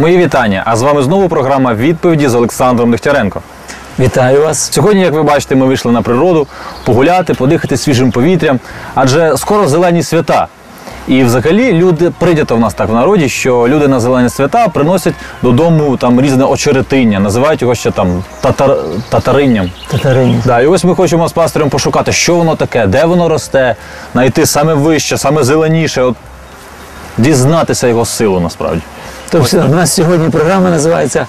Мої вітання. А з вами знову програма відповіді з Олександром Дегтяренко. Вітаю вас. Сьогодні, як ви бачите, ми вийшли на природу погуляти, подихати свіжим повітрям, адже скоро зелені свята. І взагалі люди прийнято в нас так в народі, що люди на зелені свята приносять додому там різне очеретиння, називають його ще там татар... татаринням. Татарині. Да, і ось ми хочемо з пастором пошукати, що воно таке, де воно росте, знайти саме вище, саме зеленіше, от дізнатися його силу насправді. Тобто у нас сьогодні програма називається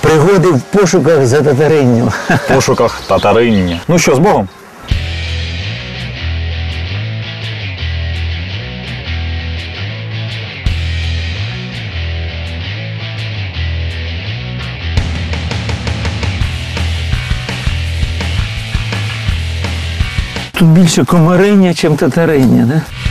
Пригоди в пошуках за татаринню. В пошуках татариння. Ну що, з Богом? Тут більше комариння, ніж татариння, да?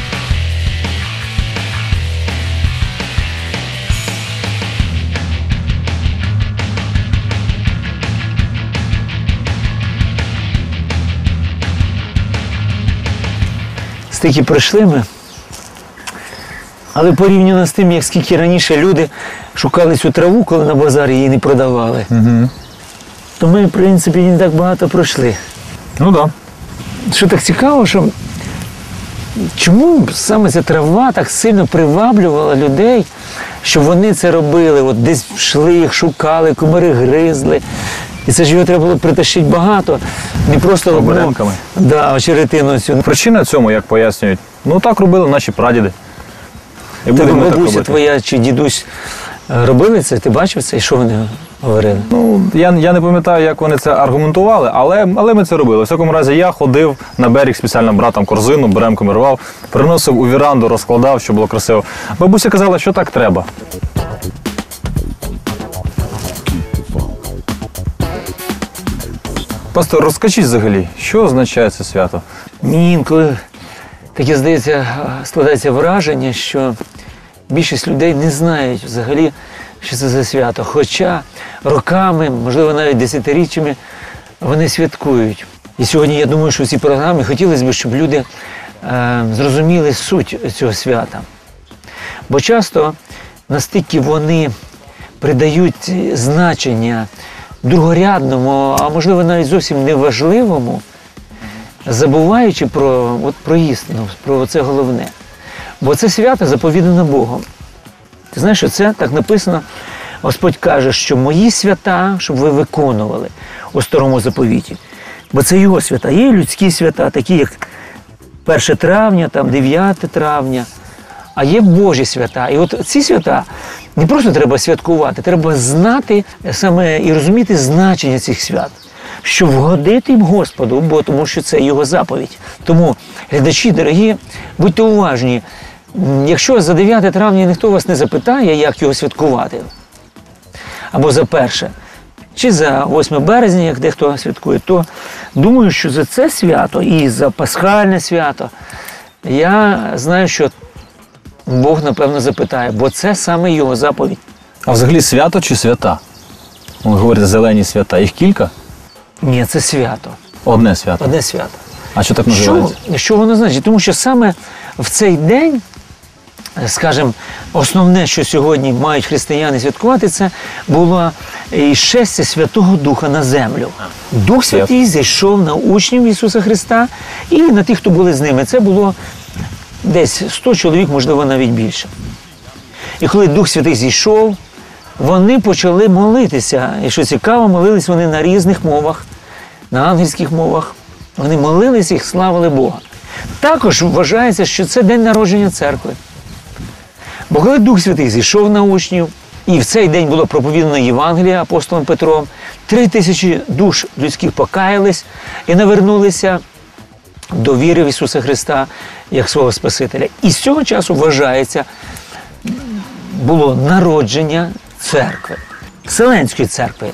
Стільки пройшли ми. Але порівняно з тим, як скільки раніше люди шукали цю траву, коли на базарі її не продавали, Угу. то ми, в принципі, не так багато пройшли. Ну так. Да. Що так цікаво, що чому саме ця трава так сильно приваблювала людей, що вони це робили, от десь йшли їх, шукали, комари гризли. І це ж його треба було притащити багато, не просто одну, да, очеретину цю. Причина цьому, як пояснюють, ну так робили наші прадіди. І Тебе будемо так бабуся робити. твоя чи дідусь е, робили це? Ти бачив це? І що вони говорили? Ну, я, я не пам'ятаю, як вони це аргументували, але, але ми це робили. В всякому разі, я ходив на берег спеціально брав там корзину, беремками рвав, приносив у віранду, розкладав, щоб було красиво. Бабуся казала, що так треба. Пастор, розкажіть взагалі, що означає це свято? Мені інколи таке здається, складається враження, що більшість людей не знають взагалі, що це за свято. Хоча роками, можливо, навіть десятиріччями вони святкують. І сьогодні я думаю, що в цій програмі хотілося б, щоб люди е, зрозуміли суть цього свята. Бо часто настільки вони придають значення другорядному, а можливо навіть зовсім неважливому, забуваючи про, от, про істину, про це головне. Бо це свято заповідано Богом. Ти знаєш, що це так написано. Господь каже, що мої свята, щоб ви виконували у старому заповіті. Бо це його свята. Є людські свята, такі як 1 травня, там 9 травня, а є Божі свята. І от ці свята не просто треба святкувати, треба знати саме і розуміти значення цих свят, щоб вгодити їм Господу, бо тому що це його заповідь. Тому, глядачі, дорогі, будьте уважні. Якщо за 9 травня ніхто вас не запитає, як його святкувати, або за перше, чи за 8 березня, як дехто святкує, то думаю, що за це свято і за пасхальне свято я знаю, що Бог напевно запитає, бо це саме його заповідь. А взагалі свято чи свята? Ви говорите, зелені свята. Їх кілька? Ні, це свято, Одне свято. одне свято. А що так Що, називається? що воно значить? Тому що саме в цей день, скажімо, основне, що сьогодні мають християни святкувати, це було і шестя Святого Духа на землю. Дух Святий зійшов на учнів Ісуса Христа і на тих, хто були з ними. Це було десь 100 чоловік, можливо, навіть більше. І коли Дух Святий зійшов, вони почали молитися. І що цікаво, молились вони на різних мовах, на ангельських мовах. Вони молились і славили Бога. Також вважається, що це день народження церкви. Бо коли Дух Святий зійшов на учнів, і в цей день було проповідано Євангелія апостолом Петром, три тисячі душ людських покаялись і навернулися до віри в Ісуса Христа як свого Спасителя. І з цього часу вважається, було народження церкви, Вселенської церкви.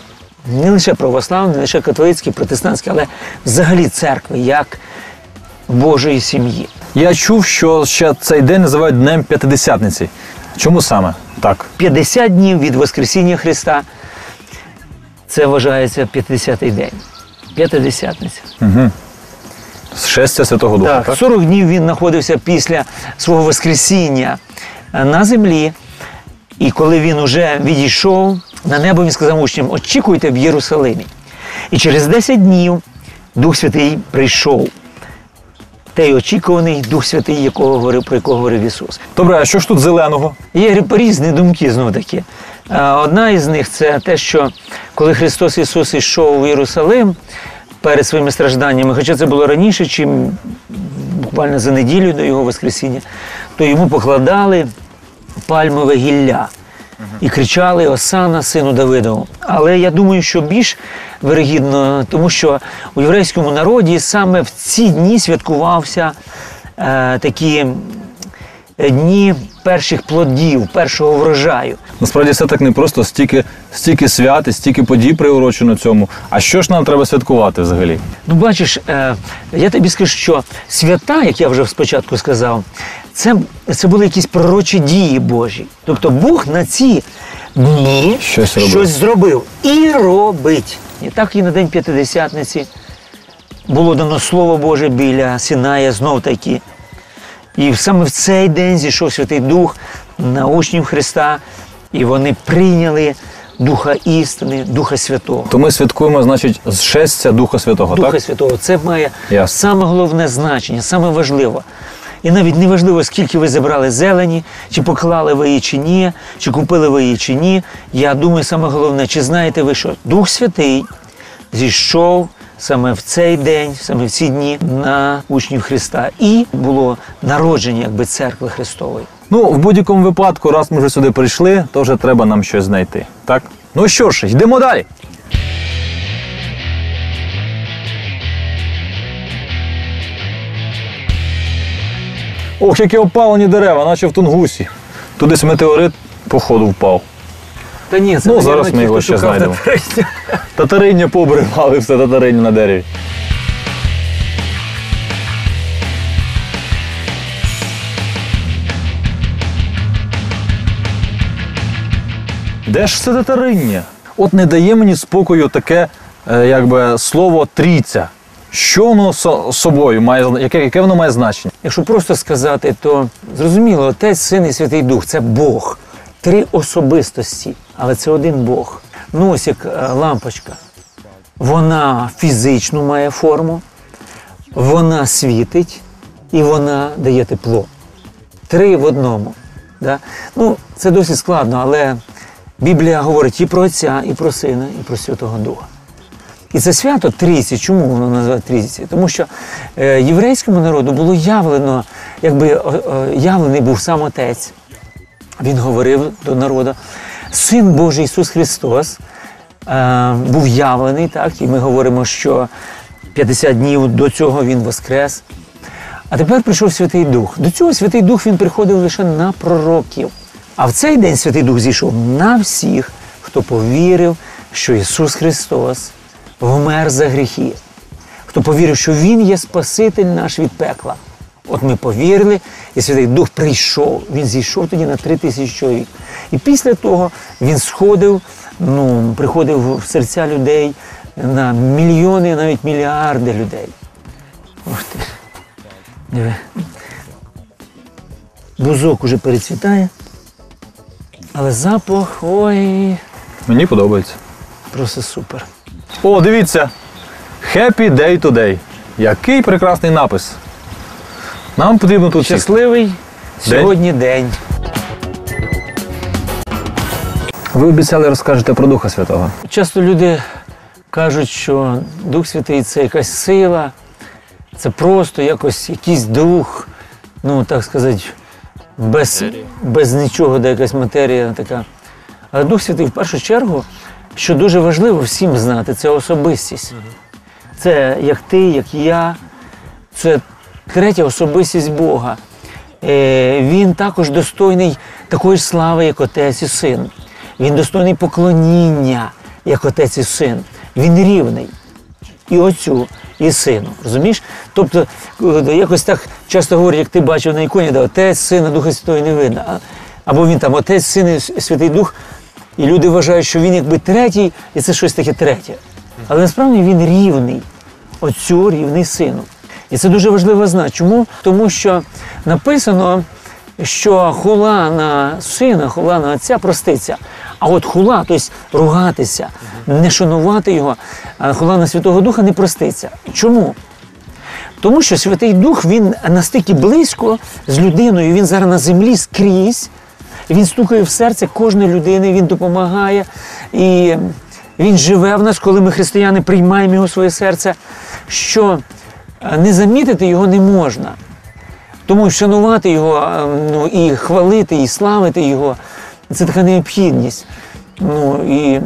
Не лише православної, не лише католицької, протестантської, але взагалі церкви як Божої сім'ї. Я чув, що ще цей день називають Днем П'ятидесятниці. Чому саме так? 50 днів від Воскресіння Христа це вважається 50-й день. П'ятидесятниця. Шестя Святого Духа. Так, Так, 40 днів він знаходився після свого Воскресіння на землі. І коли він уже відійшов на небо, він сказав учням: очікуйте в Єрусалимі. І через 10 днів Дух Святий прийшов. Той очікуваний Дух Святий, якого говорив, про якого говорив Ісус. Добре, а що ж тут зеленого? Є різні думки знову таки. Е, Одна із них це те, що коли Христос Ісус йшов в Єрусалим перед своїми стражданнями, хоча це було раніше, чим буквально за неділю до Його Воскресіння, то йому покладали пальмове гілля і кричали Осана, сину Давидову. Але я думаю, що більш вирогідно, тому що у єврейському народі саме в ці дні святкувався е, такі дні перших плодів, першого врожаю. Насправді все так не просто, стільки, стільки свят і стільки подій приурочено цьому. А що ж нам треба святкувати взагалі? Ну, бачиш, е, я тобі скажу, що свята, як я вже спочатку сказав, це, це були якісь пророчі дії Божі. Тобто Бог на ці дні Щось щось зробив і робить. І так і на День П'ятидесятниці було дано Слово Боже біля Сіная знов таки. І саме в цей день зійшов Святий Дух на учнів Христа, і вони прийняли Духа істини, Духа Святого. То ми святкуємо, значить, зшестя Духа Святого, Духа так? Святого. Це має Ясно. саме головне значення, саме важливе. І навіть не важливо, скільки ви забрали зелені, чи поклали ви її чи ні, чи купили ви її чи ні. Я думаю, саме головне, чи знаєте ви, що Дух Святий зійшов саме в цей день, саме в ці дні на учнів Христа, і було народження якби церкви Христової. Ну, в будь-якому випадку, раз ми вже сюди прийшли, то вже треба нам щось знайти. Так? Ну що ж, йдемо далі. Ох, які опалені дерева, наче в Тунгусі. Туди метеорит, походу, впав. Та ні, це Ну, зараз ми його ще знайдемо. татариню. Татариння пообривали все татариння на дереві. Де ж це татариння? От не дає мені спокою таке, е, якби слово трійця. Що воно со- собою має, яке, яке воно має значення? Якщо просто сказати, то зрозуміло, Отець, Син і Святий Дух це Бог. Три особистості, але це один Бог. Ось як е, лампочка. Вона фізичну має форму, вона світить і вона дає тепло. Три в одному. Да? Ну, це досить складно, але Біблія говорить і про Отця, і про Сина, і про Святого Духа. І це свято Трійці. Чому воно називають Трійці? Тому що е, єврейському народу було явлено, якби явлений був сам Отець. Він говорив до народу. Син Божий Ісус Христос е, був явлений, так, і ми говоримо, що 50 днів до цього Він воскрес. А тепер прийшов Святий Дух. До цього Святий Дух він приходив лише на пророків. А в цей день Святий Дух зійшов на всіх, хто повірив, що Ісус Христос вмер за гріхи, хто повірив, що Він є Спаситель наш від пекла. От ми повірили, і Святий Дух прийшов. Він зійшов тоді на три тисячі чоловік. І після того він сходив, ну, приходив в серця людей на мільйони, навіть мільярди людей. Ух ти. Диви. Бузок уже перецвітає, але запах, ой, Мені подобається. просто супер. О, дивіться! Happy Day Today. Який прекрасний напис. Нам потрібно тут. Щасливий сьогодні день. Ви обіцяли розкажете про Духа Святого. Часто люди кажуть, що Дух Святий це якась сила, це просто якось якийсь дух, ну так сказати, без, без нічого, де якась матерія така. Але Дух Святий в першу чергу, що дуже важливо всім знати, це особистість. Це як ти, як я, це третя особистість Бога. Е, Він також достойний такої ж слави, як отець і син. Він достойний поклоніння, як отець і син. Він рівний і отцю, і сину. Розумієш? Тобто, е, якось так часто говорять, як ти бачив на іконі, де отець, сина, Духа Святого не видно. Або він там отець, син і Святий Дух, і люди вважають, що він якби третій, і це щось таке третє. Але насправді він рівний отцю, рівний сину. І це дуже важливо знати. Чому? Тому що написано що хула на сина, хула на отця проститься. А от хула, тобто ругатися, не шанувати його, хула на Святого Духа не проститься. Чому? Тому що Святий Дух він настільки близько з людиною, він зараз на землі скрізь, він стукає в серце кожної людини, він допомагає. І він живе в нас, коли ми, християни, приймаємо його в своє серце, що е, не замітити його не можна. Тому шанувати його ну, і хвалити, і славити його це така необхідність. Ну, і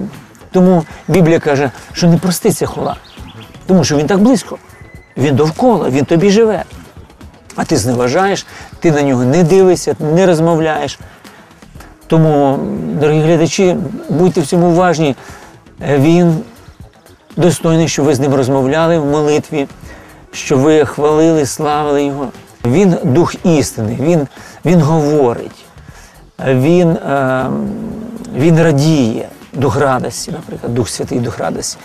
тому Біблія каже, що не проститься хула, тому що він так близько. Він довкола, він тобі живе. А ти зневажаєш, ти на нього не дивишся, не розмовляєш. Тому, дорогі глядачі, будьте в цьому уважні. Він достойний, щоб ви з ним розмовляли в молитві, щоб ви хвалили, славили його. Він дух істини, він, він говорить, він, е, він радіє, дух радості, наприклад, Дух Святий, Дух радості.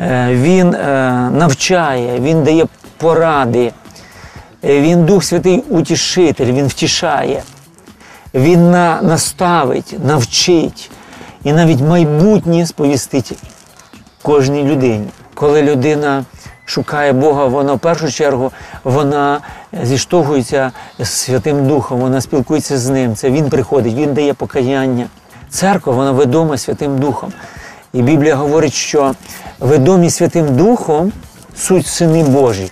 Е, Він е, навчає, він дає поради, Е, він Дух Святий утішитель, він втішає, він на, наставить, навчить і навіть майбутнє сповістить кожній людині. Коли людина шукає Бога, вона в першу чергу вона зіштовхується з Святим Духом, вона спілкується з ним. Це він приходить, він дає покаяння. Церква вона ведома Святим Духом. І Біблія говорить, що ведомі Святим Духом суть сини Божі.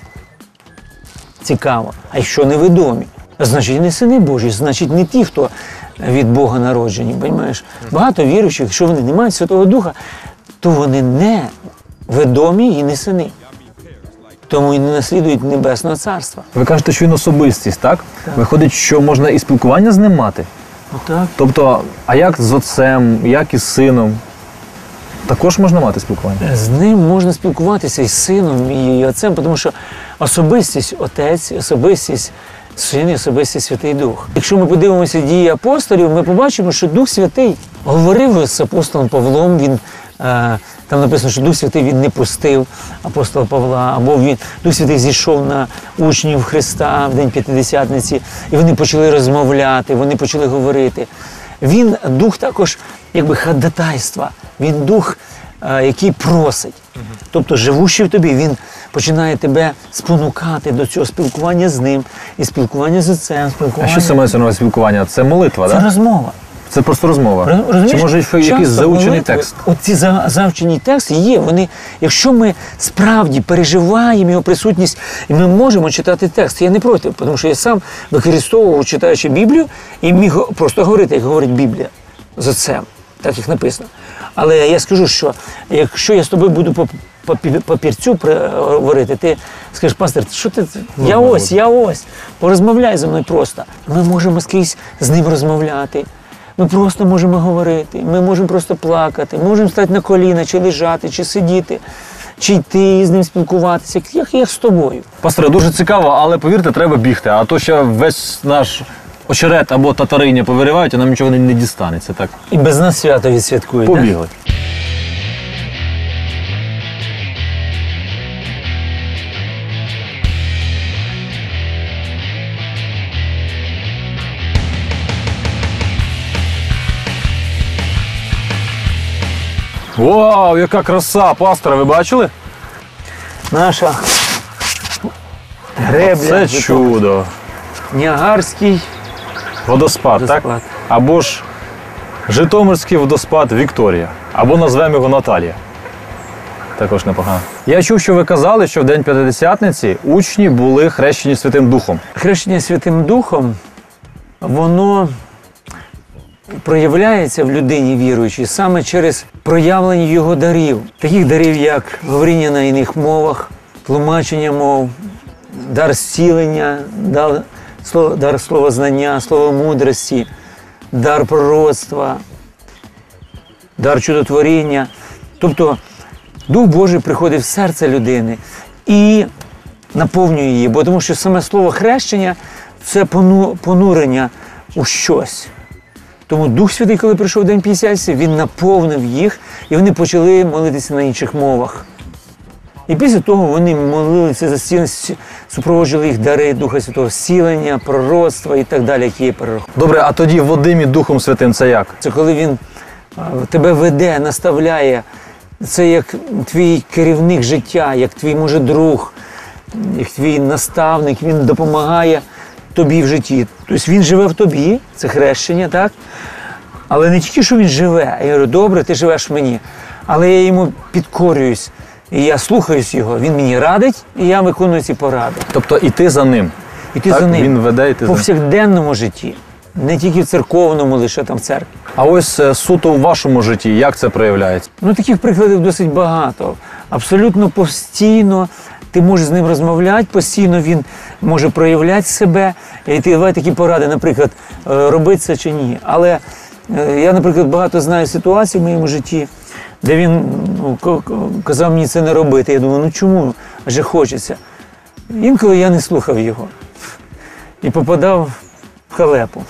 Цікаво. А якщо невідомі, значить не сини Божі, значить не ті, хто від Бога народжені. Понімаєш? Багато віруючих, якщо вони не мають Святого Духа, то вони не відомі і не сини. Тому і не наслідують Небесного Царства. Ви кажете, що він особистість, так? Виходить, що можна і спілкування з ним мати. Отак. Тобто, а як з отцем, як із сином? Також можна мати спілкування. З ним можна спілкуватися і з сином, і отцем, тому що особистість отець, особистість син, і особистість Святий Дух. Якщо ми подивимося дії апостолів, ми побачимо, що Дух Святий говорив з апостолом Павлом. Він е, там написано, що Дух Святий він не пустив апостола Павла, або він Дух Святий зійшов на учнів Христа в день П'ятидесятниці, і вони почали розмовляти, вони почали говорити. Він дух також, якби ходатайства, він дух, е, який просить. Тобто, живущий в тобі, він починає тебе спонукати до цього спілкування з ним, і спілкування з отцем, А що саме це спілкування? Це молитва, Це так? розмова. Це просто розмова. Розумієш, Чи може якийсь часто заучений молитви, текст? От ці за- завчені тексти є. Вони, якщо ми справді переживаємо його присутність, і ми можемо читати текст. Я не проти, тому що я сам використовував, читаючи Біблію, і міг просто говорити, як говорить Біблія з отцем, так як написано. Але я скажу, що якщо я з тобою буду по папірцю говорити, ти скажеш, пастор, що ти? Я ось, я ось. Порозмовляй зі мною просто. Ми можемо скрізь з ним розмовляти. Ми просто можемо говорити, ми можемо просто плакати, можемо стати на коліна, чи лежати, чи сидіти, чи йти з ним спілкуватися, як, як з тобою. Пасторе, дуже цікаво, але повірте, треба бігти. А то ще весь наш очерет або татариня повиривають, а нам нічого не, не дістанеться. Так, І без нас свято відсвяткують. да? Вау, яка краса, пастора, ви бачили? Наша гребля, Це чудо. Ніагарський Водоспад, так? Або ж Житомирський водоспад Вікторія. Або назвемо його Наталія. Також непогано. Я чув, що ви казали, що в День П'ятидесятниці учні були хрещені Святим Духом. хрещення Святим Духом, воно проявляється в людині віруючій саме через проявлення його дарів, таких дарів, як говоріння на інших мовах, тлумачення мов, дар зцілення, дар, дар словознання, слово мудрості, дар пророцтва, дар чудотворіння. Тобто Дух Божий приходить в серце людини і наповнює її, бо тому що саме слово хрещення це понурення у щось. Тому Дух Святий, коли прийшов День П'ятдесятниці, він наповнив їх, і вони почали молитися на інших мовах. І після того вони молилися за зцілення, супроводжували їх дари Духа Святого, зцілення, пророцтва і так далі, які є перераховані. Добре, а тоді Вадимі Духом Святим це як? Це коли він тебе веде, наставляє. Це як твій керівник життя, як твій може друг, як твій наставник, він допомагає тобі в житті. Тобто він живе в тобі, це хрещення, так? Але не тільки, що він живе, а я говорю, добре, ти живеш в мені, але я йому підкорююсь, і я слухаюсь його. Він мені радить, і я виконую ці поради. Тобто іти за ним. І ти Так, за ним він веде, і ти в за ним. повсякденному житті, не тільки в церковному, лише там в церкві. А ось е, суто у вашому житті, як це проявляється? Ну, таких прикладів досить багато. Абсолютно постійно ти можеш з ним розмовляти, постійно він може проявляти себе. І давай такі поради, наприклад, е, робити це чи ні. Але е, я, наприклад, багато знаю ситуацій в моєму житті, де він ну, казав мені це не робити. Я думаю, ну чому? Адже хочеться. Інколи я не слухав його і попадав в халепу.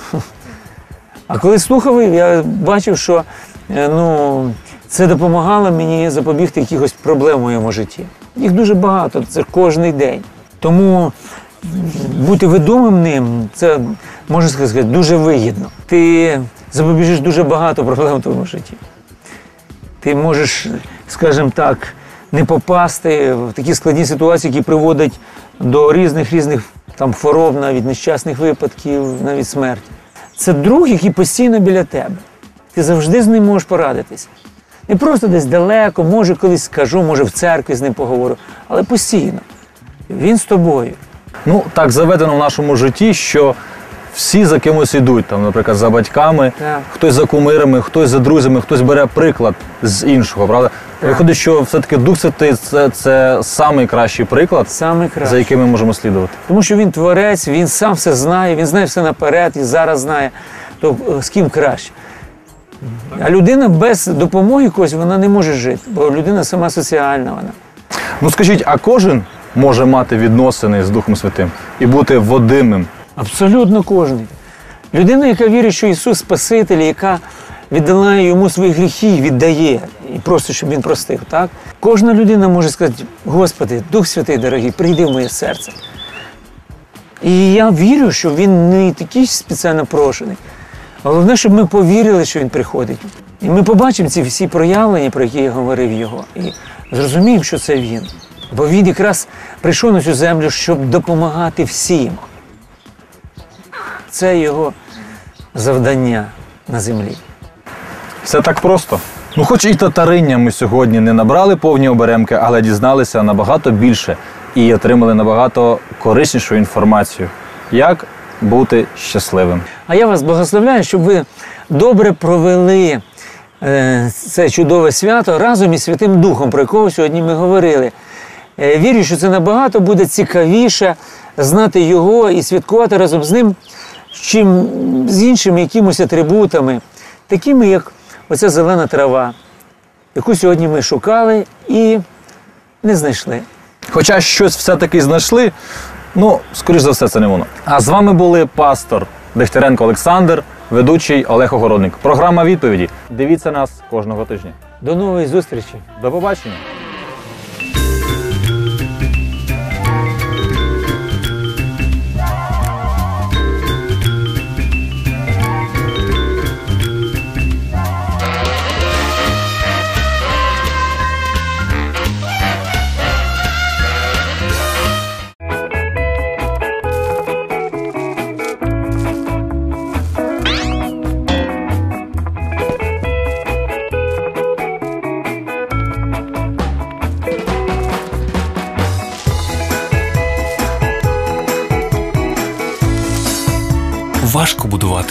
А коли слухав, я бачив, що е, ну, це допомагало мені запобігти якихось проблем в моєму житті. Їх дуже багато, це кожен день. Тому бути відомим ним, це можна сказати, дуже вигідно. Ти запобіжиш дуже багато проблем в твоєму житті. Ти можеш, скажімо так, не попасти в такі складні ситуації, які приводять до різних різних там хвороб, навіть нещасних випадків, навіть смерті. Це друг, який постійно біля тебе. Ти завжди з ним можеш порадитися. Не просто десь далеко, може колись скажу, може в церкві з ним поговорю, але постійно. Він з тобою. Ну, так заведено в нашому житті, що всі за кимось ідуть, там, наприклад, за батьками, Так. хтось за кумирами, хтось за друзями, хтось бере приклад з іншого, правда? Виходить, що все-таки Дух Святий це, це найкращий приклад, Саме краще. за яким ми можемо слідувати. Тому що він творець, він сам все знає, він знає все наперед і зараз знає, то е, з ким краще. А людина без допомоги когось вона не може жити, бо людина сама соціальна вона. Ну скажіть, а кожен може мати відносини з Духом Святим і бути водимим? Абсолютно кожен. Людина, яка вірить, що Ісус Спаситель, яка віддала йому свої гріхи, віддає і просто, щоб він простив. Так? Кожна людина може сказати: Господи, Дух Святий дорогий, прийди в моє серце. І я вірю, що він не такий спеціально прошений. Головне, щоб ми повірили, що він приходить. І ми побачимо ці всі проявлення, про які я говорив його, і зрозуміємо, що це він. Бо він якраз прийшов на цю землю, щоб допомагати всім. Це його завдання на землі. Все так просто. Ну, хоч і татариння ми сьогодні не набрали повні оберемки, але дізналися набагато більше і отримали набагато кориснішу інформацію, як бути щасливим. А я вас благословляю, щоб ви добре провели е, це чудове свято разом із Святим Духом, про якого сьогодні ми говорили. Е, вірю, що це набагато буде цікавіше знати його і святкувати разом з ним, чим з іншими якимось атрибутами, такими, як оця зелена трава, яку сьогодні ми шукали і не знайшли. Хоча щось все-таки знайшли, ну, скоріш за все, це не воно. А з вами були пастор Дегтяренко Олександр, ведучий Олег Огородник. Програма відповіді. Дивіться нас кожного тижня. До нової зустрічі! До побачення!